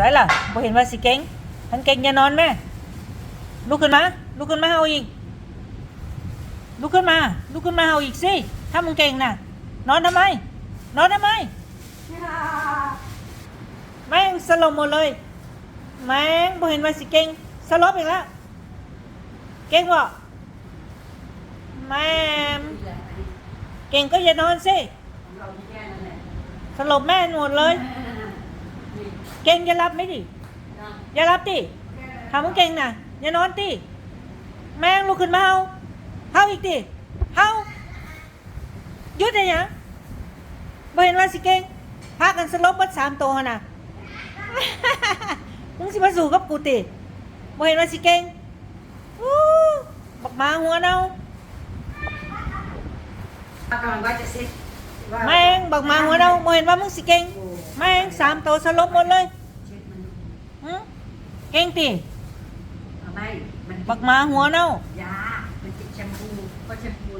ใส่ล่ะบ่เห็นว่าสิเก่งทันเก่งอย่านอนแม่ลุกขึ้นมาลุกขึ้นมาเอาอีกลุกขึ้นมาลุกขึ้นมาเอาอีกสิถ้ามึงเก่งน่ะ นอนทำไม นอนทำไมแม่งสลบหมดเลยแม่งบ่เห็นว่าสิเก่งสลบอีกแล้วเก่งบ่แม่เก่งก็อย่านอนสิสลบแม่หมดเลย ก่งอย่ารับไม่ดิอย่ารับดิทำมึงเก่งน่ะอย่านอนดิแม่งลุกขึ้นมาเฮาเฮาอีกดิเฮาหยุดได้ยังบ่เห็นว่าสิเก่งพากันสลบเบัดสามตัวหั่นน่ะมึงสิมาสู้กับกูติบ่เห็นว่าสิเก่งอู้บักหมาหัวเน่ากำลังว่าจะเซ็ตว่าแม่งบักหมาหัวเน่าบ่เห็นว่ามึงสิเก่งโอ้แม่งสามตัวสลบหมดเลยเช็ดมัน หึเก่งติเอาไม่ มันบักหมาหัวเน่า ยา มันติดแชมพูเพราะแชมพู